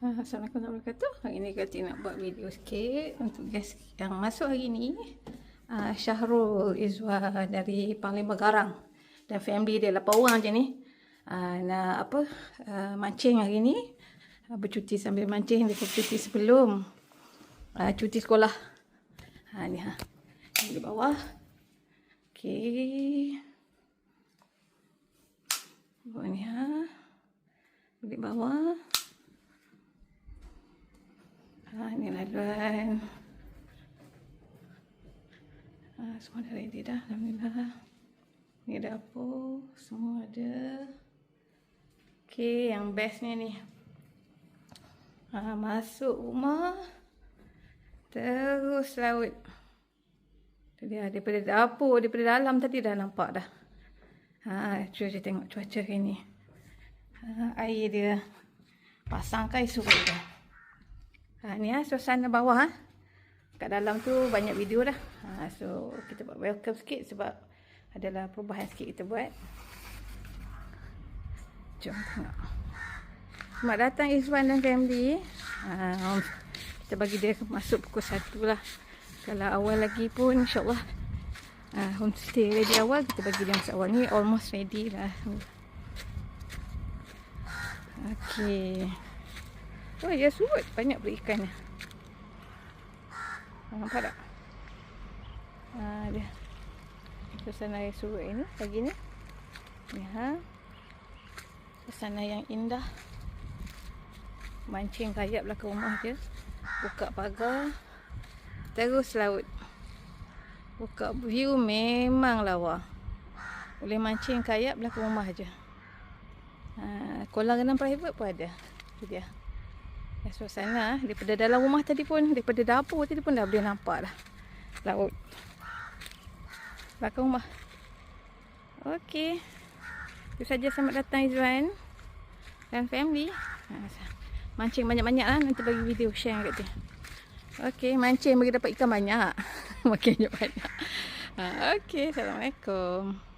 Ah, Assalamualaikum warahmatullahi wabarakatuh. Hari ini Kati nak buat video sikit untuk guys yang masuk hari ni. Uh, Syahrul Izwa dari Panglima Garang dan family dia 8 orang je ni. Uh, nak apa uh, mancing hari ni. Uh, bercuti sambil mancing dia cuti sebelum uh, cuti sekolah. Ha ni ha. Di bawah. Okey. Bawah ni ha. Di bawah. Ni laluan. Ha, semua dah ready dah. Alhamdulillah. Ni dapur. Semua ada. Okey, yang bestnya ni. Ha, masuk rumah. Terus laut. Dia daripada dapur, daripada dalam tadi dah nampak dah. Ha, cuaca tengok cuaca hari ni. Ha, air dia pasang kai surut dah. Ha, ni lah suasana bawah. Ha. Kat dalam tu banyak video dah. Ha, so kita buat welcome sikit sebab adalah perubahan sikit kita buat. Jom tengok. Selamat datang Izwan dan family. Ha, kita bagi dia masuk pukul 1 lah. Kalau awal lagi pun insyaAllah uh, homestay ready awal kita bagi dia masuk awal ni almost ready lah. Okay. Oh, ya surut. Banyak berikan. Ha, nampak tak? Ha, dia. Suasana air surut ini. Pagi ni. Ni, ha. Suasana yang indah. Mancing kayap ke rumah dia. Buka pagar. Terus laut. Buka view memang lawa. Boleh mancing kayap ke rumah je. Ha, kolam renang private pun ada. Itu dia. Suasana daripada dalam rumah tadi pun daripada dapur tadi pun dah boleh nampak dah. Laut. Belakang rumah. Okey. Itu saja. Selamat datang Izwan. Dan family. Ha, mancing banyak-banyak lah nanti bagi video share kat dia. Okey mancing bagi dapat ikan banyak. Makin banyak. Ha, okey. Assalamualaikum